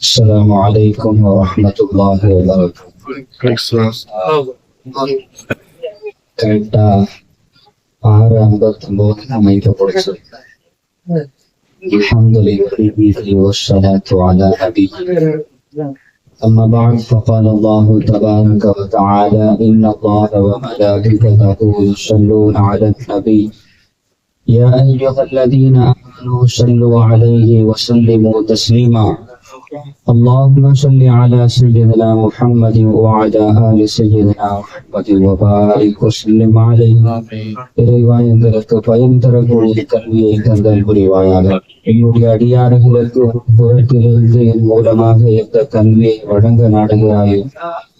السلام عليكم ورحمة الله وبركاته. الحمد لله والصلاة على نبيه أما بعد فقال الله تبارك وتعالى إن الله وملائكته يصلون على النبي يا أيها الذين آمنوا صلوا عليه وسلموا تسليما اللهم صل على سيدنا محمد وعلى آل سيدنا محمد وبارك وسلم عليه இறைவா எங்களுக்கு பயன் தரக்கூடிய கல்வியை தந்தல் புரிவாயாக என்னுடைய அடியார்களுக்கு புறத்திலிருந்து என் மூலமாக எந்த கல்வியை வழங்க நாடுகிறாயோ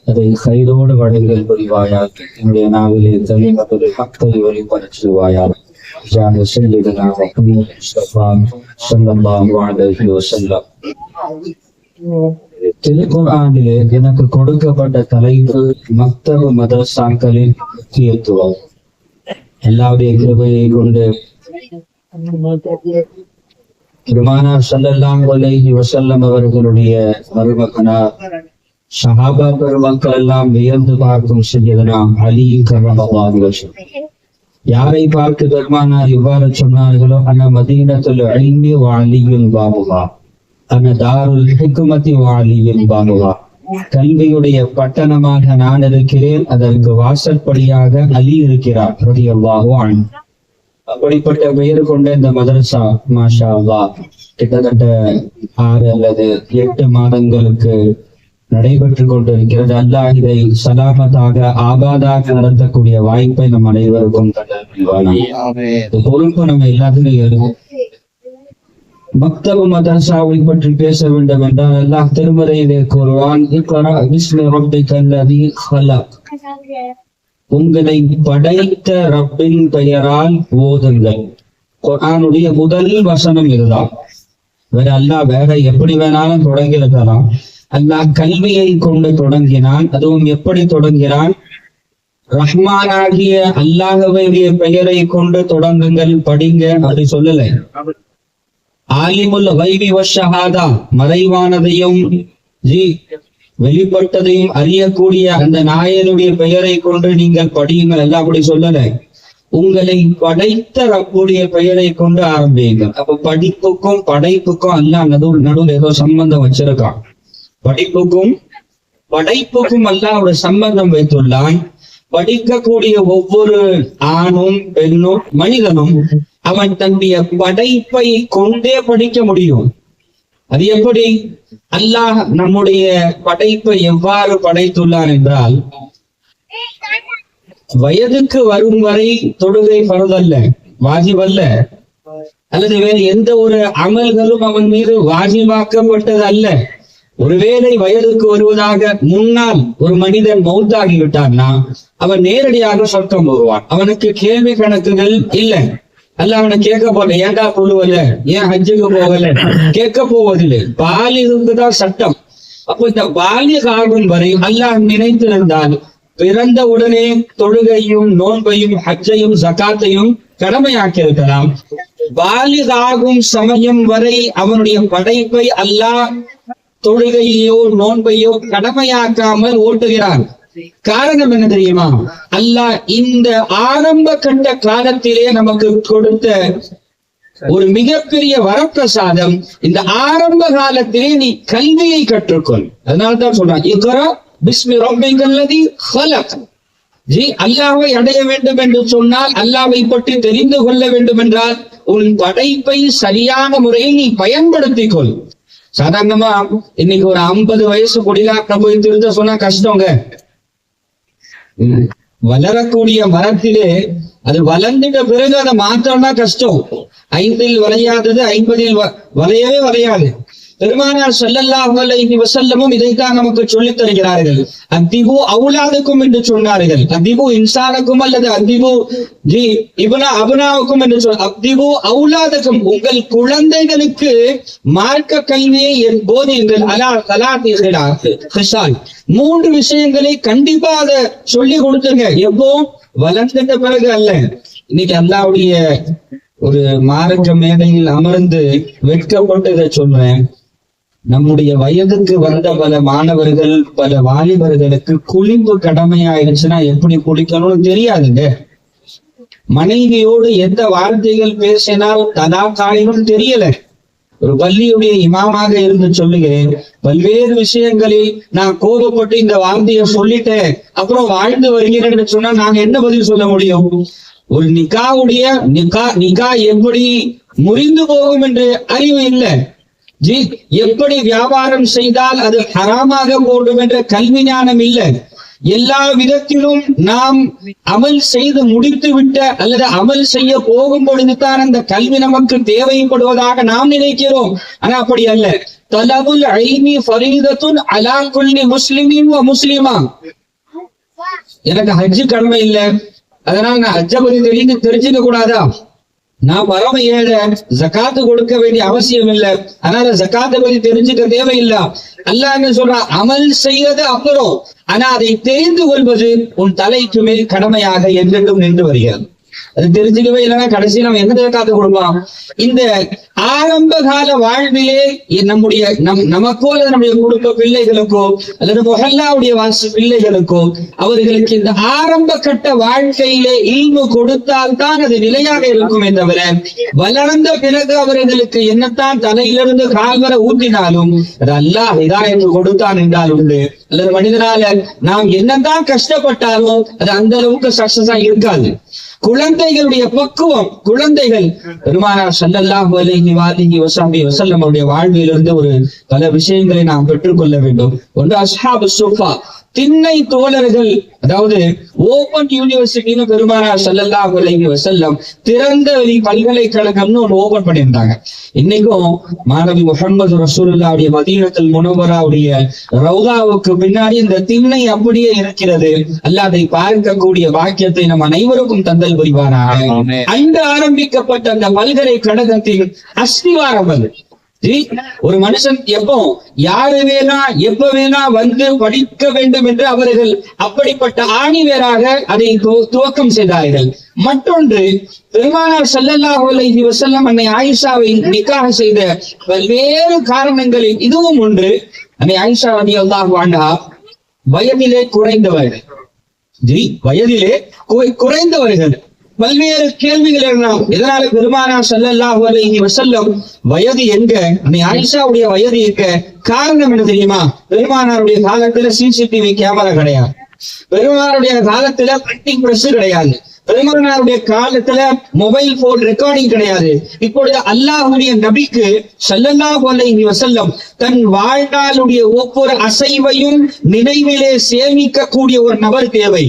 அதை கைதோடு வழங்கல் புரிவாயாக என்னுடைய நாவிலே தலைமதுரை மக்களை வெளிப்படுத்துவாயாக جعل سيدنا محمد المصطفى صلى الله عليه وسلم திருக்குறானிலே எனக்கு கொடுக்கப்பட்ட தலைப்பு மக்தப மதரசாக்களின் முக்கியத்துவம் எல்லாவுடைய கிருபையை கொண்டு பெருமானார் ஸல்லல்லாஹு அலைஹி வஸல்லம் அவர்களுடைய மருமகனார் சஹாபா பெருமக்கள் எல்லாம் வியந்து பார்க்கும் செய்யதனா அலி கரமல்லாஹு வஸல்லம் யாரை பார்த்து பெருமானார் இவ்வாறு சொன்னார்களோ அந்த மதீனத்துல அழிந்து வ பாபுவா பாபுகா. அன தாருல் ஹிக்மதி வ கல்வியுடைய பட்டணமாக நான் இருக்கிறேன் அதற்கு வாசற்படியாக அலி இருக்கிறார். ரலியல்லாஹு அப்படிப்பட்ட பெயர் கொண்ட இந்த மதரசா மாஷா அல்லா கிட்டத்தட்ட ஆறு அல்லது எட்டு மாதங்களுக்கு நடைபெற்று கொண்டிருக்கிறது. அல்லாஹ் இதை சலாமத்தாக ஆபாதாக நடத்தக்கூடிய வாய்ப்பை நம் அனைவருக்கும் பொறுப்பு நம்ம எல்லாத்துலயும் இருக்கும் மக்தப மதரசாவை பற்றி பேச வேண்டும் என்றால் அல்லாஹ் திருமறையிலே கூறுவான் உங்களை படைத்த ரப்பின் பெயரால் ஓதுங்கள். குர்ஆனுடைய முதல் வசனம் இதுதான். வேற அல்லாஹ் வேற எப்படி வேணாலும் தொடங்கியிருக்கலாம் அல்லாஹ் கல்வியை கொண்டு தொடங்கினான். அதுவும் எப்படி தொடங்கினான் ரஹ்மானாகிய அல்லாஹுடைய பெயரை கொண்டு தொடங்குங்கள் படிங்க அப்படி சொல்லலை. ஆலிமுல் வைவி வஷஹாதா மறைவானதையும் ஜி வெளிப்பட்டதையும் அறியக்கூடிய அந்த நாயனுடைய பெயரை கொண்டு நீங்கள் படியுங்கள் எல்லாம் அப்படி சொல்லல. உங்களை படைத்த ரப்புடைய பெயரை கொண்டு ஆரம்பியுங்கள். அப்ப படிப்புக்கும் படைப்புக்கும் அல்லாஹ் நடுவில் நடுவில் ஏதோ சம்பந்தம் வச்சிருக்கான். படிப்புக்கும் படைப்புக்கும் அல்லாஹ் ஒரு சம்பந்தம் வைத்துள்ளான். படிக்கக்கூடிய ஒவ்வொரு ஆணும் பெண்ணும் மனிதனும் அவன் தன்னுடைய படைப்பை கொண்டே படிக்க முடியும். அது எப்படி? அல்லாஹ் நம்முடைய படைப்பை எவ்வாறு படைத்துள்ளான் என்றால் வயதுக்கு வரும் வரை தொழுகை பரதல்ல வாஜிபல்ல அல்லது வேறு எந்த ஒரு அமல்களும் அவன் மீது வாஜிபாக்கப்பட்டது அல்ல ஒருவேளை வயதுக்கு வருவதாக முன்னால் ஒரு மனிதன் மௌத்தாகி விட்டான்னா அவன் நேரடியாக சொர்க்கம் போவான். அவனுக்கு கேள்வி கணக்குகள் இல்லை. அல்ல அவனை கேட்க போல ஏண்டா கொள்ளுவல? ஏன் ஹஜ்ஜுக்கு போகல? கேட்க போவதில்லை. பாலிற்கு தான் சட்டம். அப்ப இந்த பாலிய ஆகும் வரை அல்லாஹ் நினைத்திருந்தால் பிறந்த உடனே தொழுகையும் நோன்பையும் ஹஜ்ஜையும் ஜகாத்தையும் கடமையாக்கி இருக்கலாம். பாலிகாகும் சமயம் வரை அவனுடைய படைப்பை அல்லாஹ் தொழுகையோ நோன்பையோ கடமையாக்காமல் ஓட்டுகிறான் காரணம் என்ன தெரியுமா? அல்லாஹ் இந்த ஆரம்ப கட்ட காலத்திலே நமக்கு கொடுத்த ஒரு மிகப்பெரிய வரப்பிரசாதம் இந்த ஆரம்ப காலத்திலே நீ கல்வியை கற்றுக்கொள். அதனால்தான் சொல்றான் இக்கரா பிஸ்மி ஹலக் ஜி அல்லாவை அடைய வேண்டும் என்று சொன்னால் அல்லாவை பற்றி தெரிந்து கொள்ள வேண்டும் என்றால் உன் படைப்பை சரியான முறையில் நீ பயன்படுத்திக் கொள் சாதாரணமா இன்னைக்கு ஒரு ஐம்பது வயசு குடிகாக்க போய் திருத்த சொன்னா கஷ்டங்க. வளரக்கூடிய மரத்திலே அது வளர்ந்துட்ட பிறகு அதை மாற்றம்னா கஷ்டம். ஐந்தில் வளையாதது ஐம்பதில் வளையவே வளையாது. பெருமானார் செல்லல்லாஹு அலைஹி வசல்லமும் இதைத்தான் நமக்கு சொல்லித் தருகிறார்கள். அதிபு அவுலாதுக்கும் என்று சொன்னார்கள். அதிபு இன்சானுக்கும் அல்லது அதிபு ஜி இவனா அபுனாவுக்கும் என்று சொல் அத்திபு அவுலாதுக்கும் உங்கள் குழந்தைகளுக்கு மார்க்க கல்வியை என் போதியுங்கள் அலா சலாத்தீர்களா மூன்று விஷயங்களை கண்டிப்பா அதை சொல்லி கொடுத்துங்க எப்போ? வளர்ந்துட்ட பிறகு அல்ல. இன்னைக்கு அல்லாவுடைய ஒரு மார்க்க மேடையில் அமர்ந்து வெட்கப்பட்டு இதை சொல்றேன். நம்முடைய வயதுக்கு வந்த பல மாணவர்கள் பல வாலிபர்களுக்கு குளிப்பு கடமையாயிருச்சுன்னா எப்படி குளிக்கணும்னு தெரியாதுங்க. மனைவியோடு எந்த வார்த்தைகள் பேசினால் ததா காயினும் தெரியல. ஒரு பள்ளியுடைய இமாமாக இருந்து சொல்லுகிறேன் பல்வேறு விஷயங்களில் நான் கோபப்பட்டு இந்த வார்த்தையை சொல்லிட்டேன் அப்புறம் வாழ்ந்து வருகிறேன்னு சொன்னா நாங்க என்ன பதில் சொல்ல முடியும்? ஒரு நிகாவுடைய நிகா நிகா எப்படி முறிந்து போகும் என்று அறிவு இல்லை. ஜி எப்படி வியாபாரம் செய்தால் அது ஹராமாக போடும் என்ற கல்வி ஞானம் இல்லை. எல்லா விதத்திலும் நாம் அமல் செய்து முடித்து விட்ட அல்லது அமல் செய்ய போகும் பொழுதுதான் அந்த கல்வி நமக்கு தேவைப்படுவதாக நாம் நினைக்கிறோம். ஆனா அப்படி அல்ல. தலபுல் ஐமி ஃபரீதத்துன் அலா குல்லி முஸ்லிமின் முஸ்லிமா. எனக்கு ஹஜ்ஜு கடமை இல்லை. அதனால நான் ஹஜ்ஜை பத்தி தெரிஞ்சு தெரிஞ்சுக்க கூடாதா நான் பரம ஏழை ஜக்காத்து கொடுக்க வேண்டிய அவசியம் இல்லை. அதனால ஜக்காத்தை பத்தி தெரிஞ்சுக்க தேவையில்லை. அல்லான்னு என்ன அமல் செய்யறது அப்புறம். ஆனா அதை தெரிந்து கொள்வது உன் தலைக்கு மேல் கடமையாக என்றென்றும் நின்று வருகிறது. அது தெரிஞ்சுக்கவே இல்லைன்னா கடைசி நம்ம எந்த காத்து கொடுப்போம்? இந்த ஆரம்ப கால வாழ்விலே நம்முடைய நம் நமக்கோ அல்லது நம்முடைய குடும்ப பிள்ளைகளுக்கோ அல்லது மொஹல்லாவுடைய வாச பிள்ளைகளுக்கோ அவர்களுக்கு இந்த ஆரம்ப கட்ட வாழ்க்கையிலே இல்மு கொடுத்தால் தான் அது நிலையாக இருக்கும் தவிர வளர்ந்த பிறகு அவர்களுக்கு என்னத்தான் தலையிலிருந்து கால்வர ஊற்றினாலும் அது அல்லாஹ் இதாயத்து கொடுத்தான் என்றால் உண்டு. அல்லது மனிதனால நாம் என்னதான் கஷ்டப்பட்டாலும் அது அந்த அளவுக்கு சக்சஸா இருக்காது. குழந்தைகளுடைய பக்குவம் குழந்தைகள். பெருமானார் ஸல்லல்லாஹு அலைஹி வாலிஹி வஸல்லம் வஸல்லம் அவருடைய வாழ்விலிருந்து ஒரு பல விஷயங்களை நாம் பெற்றுக்கொள்ள வேண்டும். ஒன்று அஸ்ஹாபு சுஃபா. திண்ணை தோழர்கள் அதாவது ஓபன் யூனிவர்சிட்டின்னு பெருமானார் ஸல்லல்லாஹு அலைஹி வஸல்லம் திறந்த வெளி பல்கலைக்கழகம்னு ஒன்று ஓபன் பண்ணியிருந்தாங்க. இன்னைக்கும் மாணவி முகமது ரசூலுல்லாவுடைய மதீனத்துல் முனவராவுடைய ரவுதாவுக்கு பின்னாடி இந்த திண்ணை அப்படியே இருக்கிறது. அல்ல அதை பார்க்கக்கூடிய பாக்கியத்தை நம் அனைவருக்கும் தந்தல் புரிவானாக. ஆமென். அன்று ஆரம்பிக்கப்பட்ட அந்த பல்கலைக்கழகத்தின் அஸ்திவாரம் அது. ஒரு மனுஷன் எப்போ யாரு வேணா எப்ப வேணா வந்து படிக்க வேண்டும் என்று அவர்கள் அப்படிப்பட்ட ஆணிவேராக அதை துவக்கம் செய்தார்கள். மற்றொன்று பெருமானார் ஸல்லல்லாஹு அலைஹி வஸல்லம் அன்னை ஆயிஷாவை நிக்காக செய்த பல்வேறு காரணங்களில் இதுவும் ஒன்று. அன்னை ஆயிஷா அலி அல்லாஹ் வாண்டா வயதிலே குறைந்தவர்கள். ஜி வயதிலே குறைந்தவர்கள். பல்வேறு கேள்விகள் எழலாம் எதனால பெருமானா செல்லல்லாஹு அலைஹி வசல்லம் வயது எங்க? அன்னை ஆயிஷாவுடைய வயது எங்க? காரணம் என்ன தெரியுமா? பெருமானாருடைய காலத்துல சிசிடிவி கேமரா கிடையாது. பெருமானாருடைய காலத்துல பிரிண்டிங் பிரஸ் கிடையாது. பெருமானாருடைய காலத்துல மொபைல் போன் ரெக்கார்டிங் கிடையாது. இப்பொழுது அல்லாஹுடைய நபிக்கு ஸல்லல்லாஹு அலைஹி வசல்லம் தன் வாழ்நாளுடைய ஒவ்வொரு அசைவையும் நினைவிலே சேமிக்கக்கூடிய ஒரு நபர் தேவை.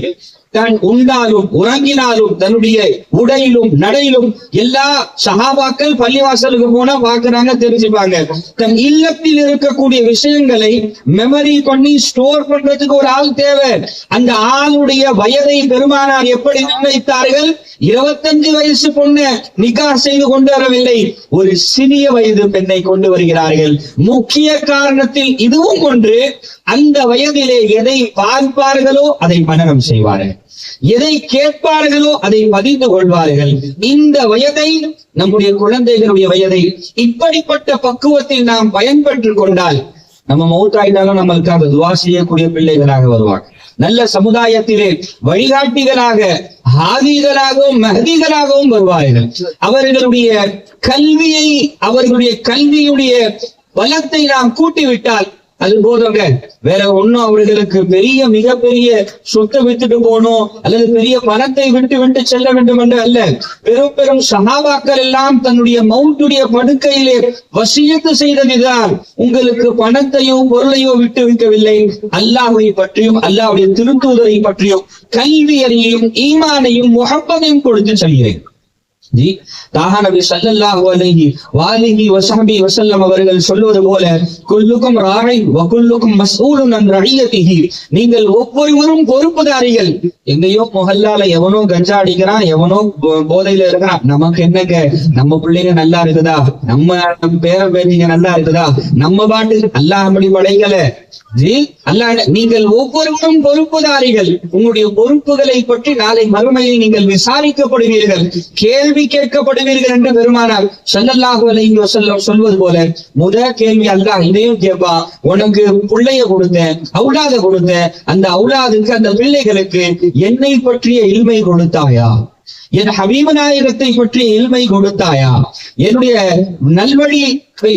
தன் உண்டாலும் உறங்கினாலும் தன்னுடைய உடையிலும் நடையிலும் எல்லா சகாபாக்கள் பள்ளிவாசலுக்கு போனா பாக்குறாங்க தெரிஞ்சுப்பாங்க. தன் இல்லத்தில் இருக்கக்கூடிய விஷயங்களை மெமரி பண்ணி ஸ்டோர் பண்றதுக்கு ஒரு ஆள் தேவை. அந்த ஆளுடைய வயதை பெருமானார் எப்படி நிர்ணயித்தார்கள்? இருபத்தஞ்சு வயசு பொண்ணு நிக்கா செய்து கொண்டு வரவில்லை. ஒரு சிறிய வயது பெண்ணை கொண்டு வருகிறார்கள். முக்கிய காரணத்தில் இதுவும் ஒன்று அந்த வயதிலே எதை பார்ப்பார்களோ அதை மனநம் செய்வார்கள். எதை கேட்பார்களோ அதை பதிந்து கொள்வார்கள். இந்த வயதை நம்முடைய குழந்தைகளுடைய வயதை இப்படிப்பட்ட பக்குவத்தில் நாம் பயன்பெற்றுக் கொண்டால் நம்ம மௌத்தாயிட்டாலும் நம்மளுக்காக துவா செய்யக்கூடிய பிள்ளைகளாக வருவாங்க. நல்ல சமுதாயத்திலே வழிகாட்டிகளாக ஹாதிகளாகவும் மகதிகளாகவும் வருவார்கள். அவர்களுடைய கல்வியை அவர்களுடைய கல்வியுடைய பலத்தை நாம் கூட்டிவிட்டால் அது போதுங்க. வேற ஒண்ணும் அவர்களுக்கு பெரிய மிகப்பெரிய சொத்தை விட்டுட்டு போகணும் அல்லது பெரிய பணத்தை விட்டு விட்டு செல்ல வேண்டும் என்று அல்ல. பெரும் பெரும் சகாபாக்கள் எல்லாம் தன்னுடைய மவுட்டுடைய படுக்கையிலே வசியத்து செய்ததுதான். உங்களுக்கு பணத்தையோ பொருளையோ விட்டு வைக்கவில்லை. அல்லாஹை பற்றியும் அல்லாஹுடைய திருத்தூதரை பற்றியும் கல்வியறியையும் ஈமானையும் முகப்பதையும் கொடுத்து செல்கிறேன். ஜி தாஹா நபி ஸல்லல்லாஹு அலைஹி வாலிஹி வஸஹபி வசல்லம் அவர்கள் சொல்வது போல குல்லுக்கும் ராகை வகுல்லுக்கும் குல்லுக்கும் மஸ்ஊலுன் ரஹியத்திஹி. நீங்கள் ஒவ்வொருவரும் பொறுப்புதாரிகள். எங்கேயோ முகல்லால எவனோ கஞ்சா அடிக்கிறான் எவனோ போ- போதையில இருக்கிறான். நமக்கு என்னங்க? நம்ம பிள்ளைங்க நல்லா இருக்குதா? நம்ம பேர பேத்திங்க நல்லா இருக்குதா? நம்ம பாட்டு அல்லாஹ் அப்படி படைக்கல நீங்கள் ஒவ்வொருவரும் பொறுப்புதாரிகள். உங்களுடைய பொறுப்புகளை பற்றி நாளை மறுமையில் நீங்கள் விசாரிக்கப்படுவீர்கள். கேள்வி கேட்கப்படுவீர்கள் என்று பெருமானார் ஸல்லல்லாஹு அலைஹி சொல்வது போல முத கேள்வி அல்லாஹ் இதையும் கேட்பா உனக்கு பிள்ளைய கொடுத்தேன் அவுலாத கொடுத்தேன் அந்த அவுலாதுக்கு அந்த பிள்ளைகளுக்கு என்னை பற்றிய இல்மை கொடுத்தாயா? என் ஹபீப நாயகத்தை பற்றிய இல்மை கொடுத்தாயா? என்னுடைய நல்வழி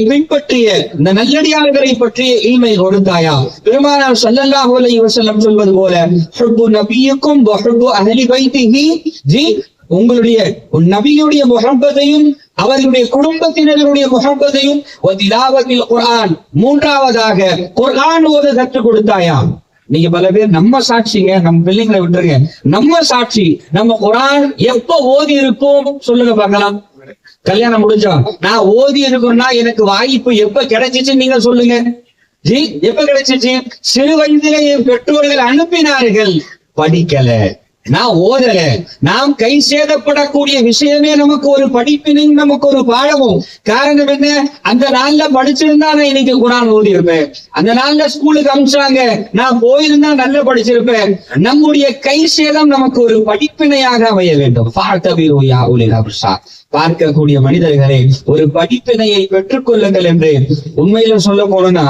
பின்பற்றிய இந்த நல்லடியார்களை பற்றிய இல்மை கொடுத்தாயா? பெருமானார் ஸல்லல்லாஹு அலைஹி வஸல்லம் சொல்வது போல ஹுப்பு நபியுக்கும் வஹுப்பு அஹ்லி பைத்திஹி. ஜி உங்களுடைய நபியுடைய முகப்பதையும் அவர்களுடைய குடும்பத்தினருடைய முகப்பதையும் திலாவத்தில் குரான் மூன்றாவதாக குரான் ஒரு கற்றுக் கொடுத்தாயா? நீங்க பல பேர் நம்ம சாட்சிங்க நம்ம பிள்ளைங்களை விட்டுருங்க. நம்ம சாட்சி நம்ம குரான் எப்ப ஓதி இருக்கோம் சொல்லுங்க பார்க்கலாம். கல்யாணம் முடிஞ்சோம் நான் ஓதி இருக்கோம்னா எனக்கு வாய்ப்பு எப்ப கிடைச்சிச்சு நீங்க சொல்லுங்க. ஜி எப்ப கிடைச்சிச்சு? சிறு வயதிலே என் பெற்றோர்கள் அனுப்பினார்கள். படிக்கல. நான் ஓதல. நாம் கை சேதப்படக்கூடிய விஷயமே நமக்கு ஒரு படிப்பினும் நமக்கு ஒரு பாடமும். காரணம் என்ன? அந்த நாள்ல படிச்சிருந்தா நான் இன்னைக்கு குரான் ஓதி இருப்பேன் அந்த நாள்ல ஸ்கூலுக்கு அனுப்பிச்சாங்க நான் போயிருந்தா நல்லா படிச்சிருப்பேன். நம்முடைய கை சேதம் நமக்கு ஒரு படிப்பினையாக அமைய வேண்டும். பார்க்கக்கூடிய மனிதர்களே ஒரு படிப்பினையை பெற்றுக் கொள்ளுங்கள் என்று உண்மையில சொல்ல போனா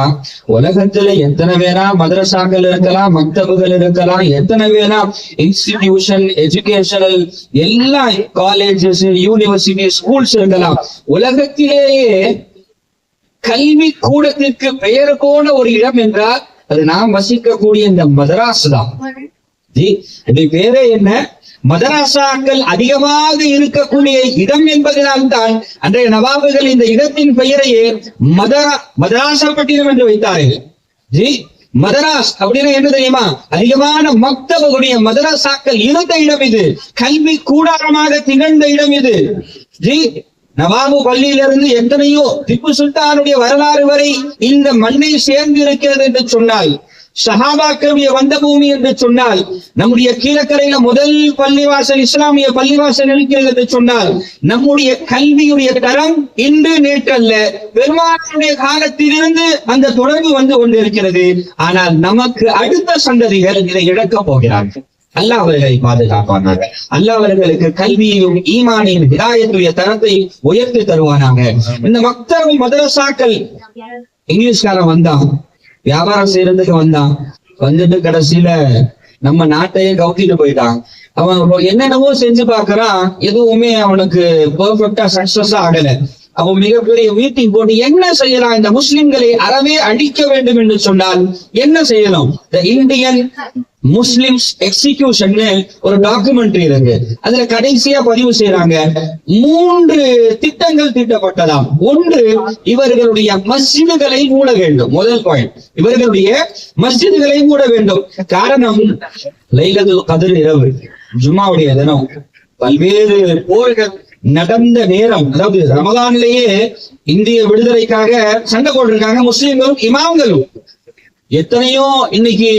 உலகத்துல எத்தனை பேரா மதரசாக்கள் இருக்கலாம் மக்தபுகள் இருக்கலாம் எத்தனை பேரா இன்ஸ்டிடியூஷன் எஜுகேஷனல் எல்லா காலேஜஸ் யூனிவர்சிட்டி ஸ்கூல்ஸ் இருக்கலாம். உலகத்திலேயே கல்வி கூடத்திற்கு பெயர் போன ஒரு இடம் என்றால் அது நாம் வசிக்கக்கூடிய இந்த மதராஸ் தான். பேரே என்ன? மதராசாக்கள் அதிகமாக இருக்கக்கூடிய இடம் என்பதனால் தான் அன்றைய நவாபுகள் இந்த இடத்தின் பெயரையே மதரா மதராசப்பட்டினம் என்று வைத்தார்கள். ஜி மதராஸ் அப்படின்னு என்ன தெரியுமா? அதிகமான மக்தபுடைய மதராசாக்கள் இருந்த இடம் இது. கல்வி கூடாரமாக திகழ்ந்த இடம் இது. ஜி நவாபு பள்ளியிலிருந்து எத்தனையோ திப்பு சுல்தானுடைய வரலாறு வரை இந்த மண்ணை சேர்ந்து இருக்கிறது என்று சொன்னால் சஹாபாக்களுடைய வந்த பூமி என்று சொன்னால் நம்முடைய கீழக்கரையில முதல் பள்ளிவாசல் இஸ்லாமிய பள்ளிவாசல் இருக்கிறது என்று சொன்னால் நம்முடைய கல்வியுடைய தரம் இன்று நேற்றல்ல. பெருமானுடைய காலத்திலிருந்து அந்த தொடர்பு வந்து கொண்டிருக்கிறது. ஆனால் நமக்கு அடுத்த சந்ததிகள் இதை இழக்க போகிறார்கள். அல்லாஹ் அவர்களை பாதுகாப்பானாங்க அல்லாஹ் அவர்களுக்கு கல்வியையும் ஈமானையும் ஹிதாயத்துடைய தரத்தை உயர்த்தி தருவானாங்க இந்த மக்தரும் மதரசாக்கள் இங்கிலீஷ்காரன் வந்தான். வியாபாரம் செய்யறதுக்கு வந்தான். வந்துட்டு கடைசியில நம்ம நாட்டையே கவுத்திட்டு போயிட்டான். அவன் என்னென்னவோ செஞ்சு பாக்குறான் எதுவுமே அவனுக்கு பெர்ஃபெக்டா சக்சஸ் ஆகல. அவன் மிகப்பெரிய மீட்டிங் போட்டு என்ன செய்யலாம்? இந்த முஸ்லிம்களை அறவே அழிக்க வேண்டும் என்று சொன்னால் என்ன செய்யலாம் த இந்தியன் முஸ்லிம்ஸ் எக்ஸிகியூஷன் ஒரு டாக்குமெண்ட்ரி இருக்கு. அதுல கடைசியா பதிவு செய்யறாங்க மூன்று திட்டங்கள் தீட்டப்பட்டதாம். ஒன்று இவர்களுடைய மஸ்ஜிதுகளை மூட வேண்டும். முதல் பாயிண்ட் இவர்களுடைய மஸ்ஜிதுகளை மூட வேண்டும். காரணம் லைலது கதிர் இரவு ஜும்மாவுடைய தினம். பல்வேறு போர்கள் நடந்த நேரம் அதாவது ரமதான்லயே இந்திய விடுதலைக்காக சண்டை போட்டிருக்காங்க முஸ்லிம்களும் இமாம்களும். எத்தனையோ இன்னைக்கு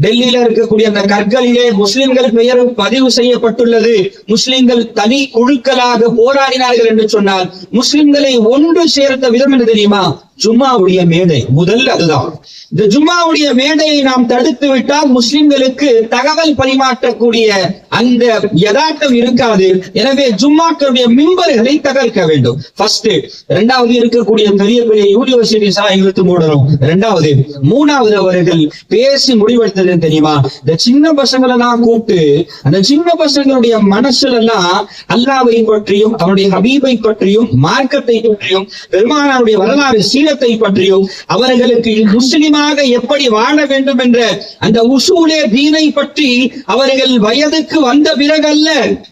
டெல்லியில இருக்கக்கூடிய அந்த கற்களிலே முஸ்லிம்கள் பெயர் பதிவு செய்யப்பட்டுள்ளது. முஸ்லிம்கள் தனி குழுக்களாக போராடினார்கள் என்று சொன்னால் முஸ்லிம்களை ஒன்று சேர்த்த விதம் என்று தெரியுமா? ஜும்மாவுடைய மேடை முதல் அதுதான். இந்த ஜும்மாவுடைய மேடையை நாம் தடுத்து விட்டால் முஸ்லிம்களுக்கு தகவல் பரிமாற்றக்கூடிய அந்த யதார்த்தம் இருக்காது. எனவே ஜும்மாக்களுடைய மிம்பர்களை தகர்க்க வேண்டும். ஃபர்ஸ்ட் இரண்டாவது இருக்கக்கூடிய பெரிய பெரிய யூனிவர்சிட்டிஸ் எல்லாம் இழுத்து மூடணும். இரண்டாவது மூணாவது அவர்கள் பேசி முடிவெடுத்தது தெரியுமா? இந்த சின்ன பசங்களை எல்லாம் கூப்பிட்டு அந்த சின்ன பசங்களுடைய மனசுல எல்லாம் அல்லாவை பற்றியும் அவருடைய ஹபீபை பற்றியும் மார்க்கத்தை பற்றியும் பெருமானாருடைய வரலாறு சீர சீரத்தை பற்றியும் அவர்களுக்கு முஸ்லிமாக எப்படி வாழ வேண்டும் என்ற அந்த உசூலே தீனை பற்றி அவர்கள் வயதுக்கு வந்த பிறகல்ல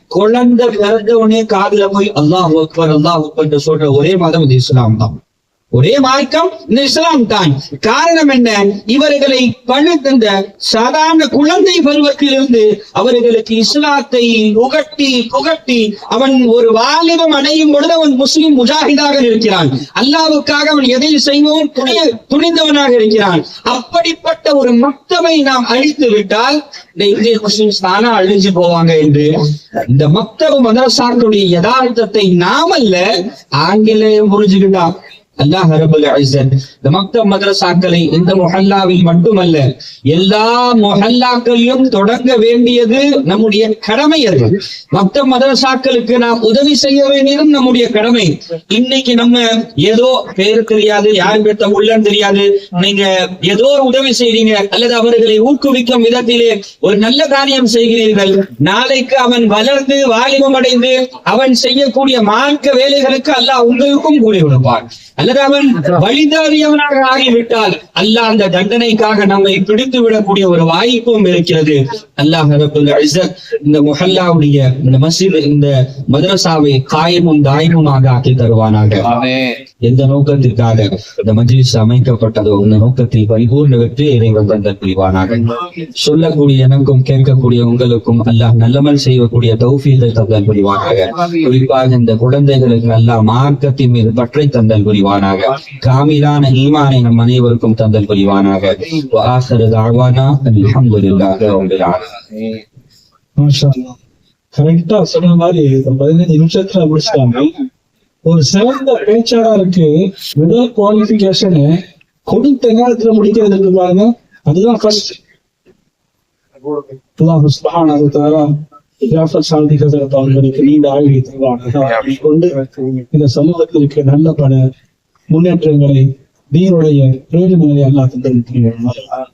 குழந்தை பிறந்தவனே உடனே போய் அல்லாஹ் அல்லாஹ் என்று சொல்ற ஒரே மதம் இது இஸ்லாம் தான். ஒரே மார்க்கம் இந்த இஸ்லாம் தான். காரணம் என்ன? இவர்களை பழுத்தந்த சாதாரண குழந்தை பருவத்திலிருந்து அவர்களுக்கு இஸ்லாத்தை புகட்டி புகட்டி அவன் ஒரு வாலிபம் அடையும் பொழுது அவன் முஸ்லிம் முஜாஹிதாக இருக்கிறான். அல்லாவுக்காக அவன் எதை செய்வோம்? துணி- துணிந்தவனாக இருக்கிறான். அப்படிப்பட்ட ஒரு மக்தவை நாம் அழித்து விட்டால் இந்த இந்திய முஸ்லிம்ஸ் தானா அழிஞ்சு போவாங்க என்று. இந்த மக்தவ மதரசாக்களுடைய யதார்த்தத்தை நாமல்ல ஆங்கிலேயம் புரிஞ்சுக்கிட்டான். அல்லாஹ் ரபுல் இந்த மக்தப் மதரசாக்களை இந்த மொஹல்லாவில் மட்டுமல்ல எல்லா மொஹல்லாக்களையும் தொடங்க வேண்டியது நம்முடைய கடமை அது மக்தப் மதரசாக்களுக்கு நாம் உதவி செய்ய வேண்டியதும் நம்முடைய கடமை. இன்னைக்கு நம்ம ஏதோ பேரு தெரியாது யார் பேர்த்த உள்ளன்னு தெரியாது. நீங்க ஏதோ உதவி செய்றீங்க அல்லது அவர்களை ஊக்குவிக்கும் விதத்திலே ஒரு நல்ல காரியம் செய்கிறீர்கள். நாளைக்கு அவன் வளர்ந்து வாலிபம் அடைந்து அவன் செய்யக்கூடிய மார்க்க வேலைகளுக்கு அல்லாஹ் உங்களுக்கும் கூலி கொடுப்பான். அல்லது அவன் வழிதாரியவனாக ஆகிவிட்டால் அல்லாஹ் அந்த தண்டனைக்காக நம்மை பிடித்து விடக்கூடிய ஒரு வாய்ப்பும் இருக்கிறது. அல்லாஹ் இந்த முஹல்லாவுடைய இந்த மஸ்ஜித் இந்த மதரசாவை காயமும் தாயமுமாக ஆக்கி தருவானாக. எந்த நோக்கத்திற்காக இந்த மஜ்லிஸ் அமைக்கப்பட்டதோ இந்த நோக்கத்தில் பரிபூர்ண வெற்றி இறைவன் தந்த புரிவானாக. சொல்லக்கூடிய எனக்கும் கேட்கக்கூடிய உங்களுக்கும் அல்லாஹ் நல்லமல் செய்யக்கூடிய தௌஃபீதை தந்தல் புரிவானாக. குறிப்பாக இந்த குழந்தைகளுக்கு அல்லாஹ் மார்க்கத்தின் மீது பற்றை தந்தல் புரிவானாக. காமிலான ஈமானை நம் அனைவருக்கும் தந்தல் புரிவானாக. கரெக்டா சொன்ன மாதிரி பதினஞ்சு நிமிஷத்துல முடிச்சிட்டாங்க ஒரு சிறந்த பேச்சாளருக்கு முதல் குவாலிபிகேஷனு கொடுத்த நேரத்துல முடிக்கிறதுக்கு பாருங்க. அதுதான் ஃபர்ஸ்ட் அல்லாஹ் சுப்ஹானஹு வ தஆலா ஜாஃபர் சாதி ஹசரத் அவர்களுக்கு நீண்ட ஆயுளை கொண்டு இந்த சமூகத்திற்கு நல்ல பல முன்னேற்றங்களை தீனுடைய பிரயோஜனங்களை அல்லாஹ் தந்திருக்கிறார்